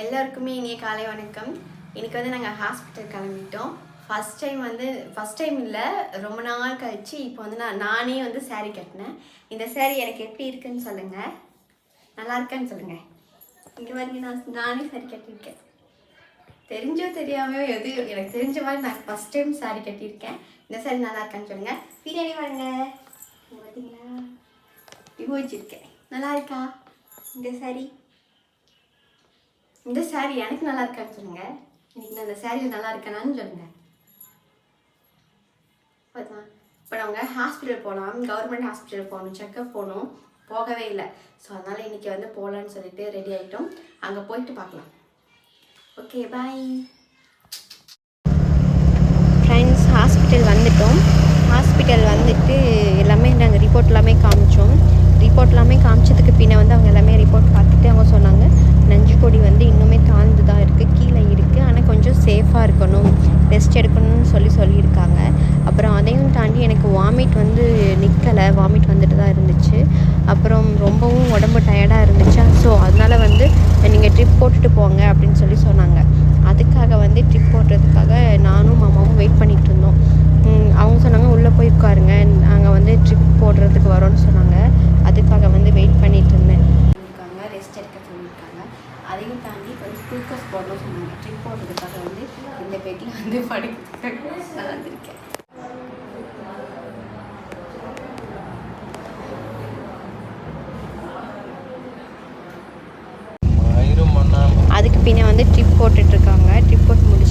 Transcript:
எல்லாருக்குமே இனிய காலை வணக்கம். இன்னைக்கு வந்து நாங்கள் ஹாஸ்பிட்டல் கிளம்பிட்டோம். ஃபஸ்ட் டைம் வந்து ஃபஸ்ட் டைம் இல்லை ரொம்ப நாள் கழிச்சு இப்போ வந்து நான் நானே வந்து சேரீ கட்டினேன். இந்த சேரீ எனக்கு எப்படி இருக்குன்னு சொல்லுங்கள் நல்லா இருக்கான்னு சொல்லுங்கள் இங்கே வரைக்கும் நான் நானே saree கட்டியிருக்கேன். தெரிஞ்சோ தெரியாமையோ எது எனக்கு தெரிஞ்ச மாதிரி நான் ஃபஸ்ட் டைம் saree கட்டியிருக்கேன். இந்த சாரி நல்லா இருக்கான்னு சொல்லுங்கள் பின்னாடி வாங்க பார்த்தீங்களா யோசிச்சிருக்கேன் நல்லா இருக்கா? இந்த saree? இந்த saree எனக்கு நல்லா இருக்கான்னு சொல்லுங்க. இன்னைக்கு நான் இந்த சாரியில் நல்லா இருக்கேனான்னு சொல்லுங்க. பார்த்தா இப்போ நாங்கள் ஹாஸ்பிட்டல் போகலாம் கவர்மெண்ட் ஹாஸ்பிட்டல் போகணும். செக்கப் போகணும். போகவே இல்லை. ஸோ அதனால் இன்றைக்கி வந்து போகலான்னு சொல்லிட்டு ரெடி ஆகிட்டோம் அங்கே போயிட்டு பார்க்கலாம். ஓகே பாய் ஃப்ரெண்ட்ஸ் ஹாஸ்பிட்டல் வந்துட்டோம். ஹாஸ்பிட்டல் வந்துட்டு எல்லாமே நாங்கள் ரிப்போர்ட் எல்லாமே காமிச்சோம். ரிப்போர்ட் எல்லாமே காமிச்சு பின்ன வந்து அவங்க எல்லாமே ரிப்போர்ட் பார்த்துட்டு அவங்க சொன்னாங்க. நஞ்சு கொடி வந்து இன்னுமே தாழ்ந்து தான் இருக்குது கீழே இருக்குது ஆனால் கொஞ்சம் சேஃபாக இருக்கணும் ரெஸ்ட் எடுக்கணும்னு சொல்லி சொல்லியிருக்காங்க. அப்புறம் அதையும் தாண்டி எனக்கு வாமிட் வந்து நிற்கலை வாமிட் வந்துட்டு தான் இருந்துச்சு. அப்புறம் ரொம்பவும் உடம்பு டயர்டாக இருந்துச்சா? ஸோ அதனால் வந்து நீங்கள் ட்ரிப் போட்டுட்டு போங்க அப்படின்னு சொல்லி சொன்னாங்க. அதுக்காக வந்து ட்ரிப் போடுறதுக்காக நானும் மாமாவும் வெயிட் பண்ணிகிட்டு இருந்தோம். அவங்க சொன்னாங்க உள்ளே போய் உட்காருங்க. நாங்கள் வந்து ட்ரிப் போடுறதுக்கு வரோம்னு சொன்னாங்க அதுக்காக வந்து வெயிட் பண்ணிட்டு இருந்தேன் இருக்காங்க ரெஸ்ட் எடுக்க சொல்லியிருக்காங்க அதையும் தாண்டி கொஞ்சம் குளுக்கோஸ் போடணும் சொன்னாங்க ட்ரிப் போடுறதுக்காக வந்து இந்த பெட்டில் வந்து படுக்கிறதுக்காக நான் வந்திருக்கேன். அதுக்கு பின்ன வந்து ட்ரிப் போட்டுட்ருக்காங்க ட்ரிப் போட்டு முடிச்சுட்டு